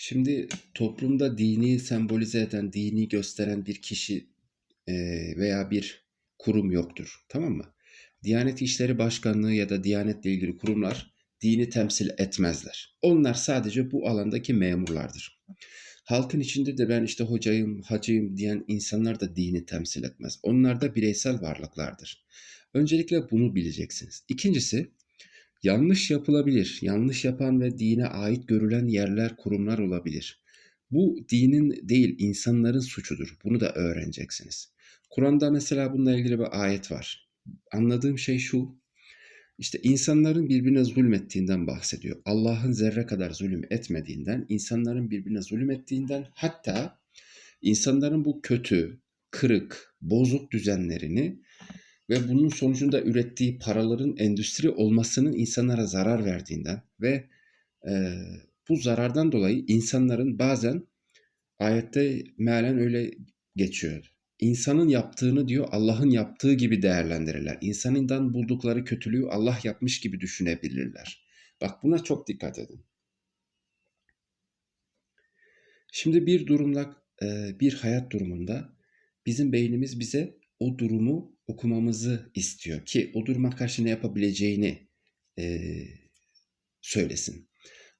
Şimdi toplumda dini sembolize eden, dini gösteren bir kişi eee, veya bir kurum yoktur. Tamam mı? Diyanet İşleri Başkanlığı ya da Diyanetle ilgili kurumlar dini temsil etmezler. Onlar sadece bu alandaki memurlardır. Halkın içinde de ben işte hocayım, hacıyım diyen insanlar da dini temsil etmez. Onlar da bireysel varlıklardır. Öncelikle bunu bileceksiniz. İkincisi, yanlış yapılabilir. Yanlış yapan ve dine ait görülen yerler, kurumlar olabilir. Bu dinin değil, insanların suçudur. Bunu da öğreneceksiniz. Kur'an'da mesela bununla ilgili bir ayet var. Anladığım şey şu. İşte insanların birbirine zulmettiğinden bahsediyor. Allah'ın zerre kadar zulüm etmediğinden, insanların birbirine zulüm ettiğinden, hatta insanların bu kötü, kırık, bozuk düzenlerini ve bunun sonucunda ürettiği paraların endüstri olmasının insanlara zarar verdiğinden ve e, bu zarardan dolayı insanların bazen ayette mealen öyle geçiyor. İnsanın yaptığını diyor Allah'ın yaptığı gibi değerlendirirler. İnsanından buldukları kötülüğü Allah yapmış gibi düşünebilirler. Bak buna çok dikkat edin. Şimdi bir durumda, e, bir hayat durumunda bizim beynimiz bize o durumu okumamızı istiyor ki o duruma karşı ne yapabileceğini e, söylesin.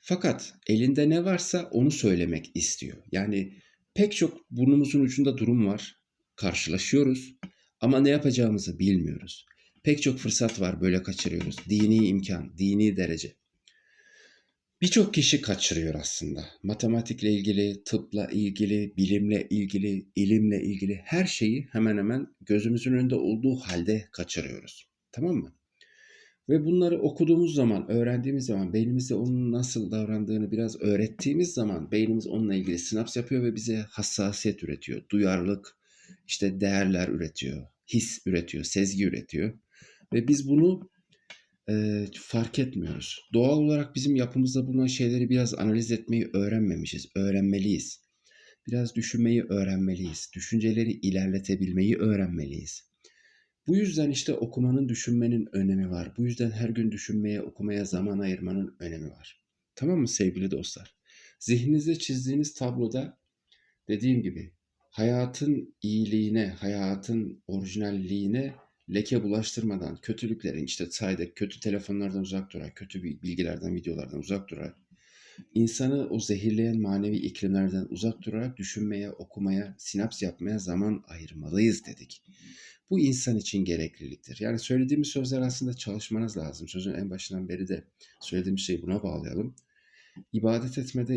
Fakat elinde ne varsa onu söylemek istiyor. Yani pek çok burnumuzun ucunda durum var. Karşılaşıyoruz ama ne yapacağımızı bilmiyoruz. Pek çok fırsat var böyle kaçırıyoruz. Dini imkan, dini derece. Birçok kişi kaçırıyor aslında. Matematikle ilgili, tıpla ilgili, bilimle ilgili, ilimle ilgili her şeyi hemen hemen gözümüzün önünde olduğu halde kaçırıyoruz. Tamam mı? Ve bunları okuduğumuz zaman, öğrendiğimiz zaman, beynimizde onun nasıl davrandığını biraz öğrettiğimiz zaman beynimiz onunla ilgili sinaps yapıyor ve bize hassasiyet üretiyor. Duyarlılık, işte değerler üretiyor, his üretiyor, sezgi üretiyor. Ve biz bunu e, fark etmiyoruz. Doğal olarak bizim yapımızda bulunan şeyleri biraz analiz etmeyi öğrenmemişiz, öğrenmeliyiz. Biraz düşünmeyi öğrenmeliyiz, düşünceleri ilerletebilmeyi öğrenmeliyiz. Bu yüzden işte okumanın, düşünmenin önemi var. Bu yüzden her gün düşünmeye, okumaya zaman ayırmanın önemi var. Tamam mı sevgili dostlar? Zihninizde çizdiğiniz tabloda dediğim gibi hayatın iyiliğine, hayatın orijinalliğine leke bulaştırmadan, kötülüklerin işte sayede kötü telefonlardan uzak durarak, kötü bilgilerden, videolardan uzak durarak, insanı o zehirleyen manevi iklimlerden uzak durarak düşünmeye, okumaya, sinaps yapmaya zaman ayırmalıyız dedik. Bu insan için gerekliliktir. Yani söylediğimiz sözler aslında çalışmanız lazım. Sözün en başından beri de söylediğimiz şeyi buna bağlayalım. İbadet etmede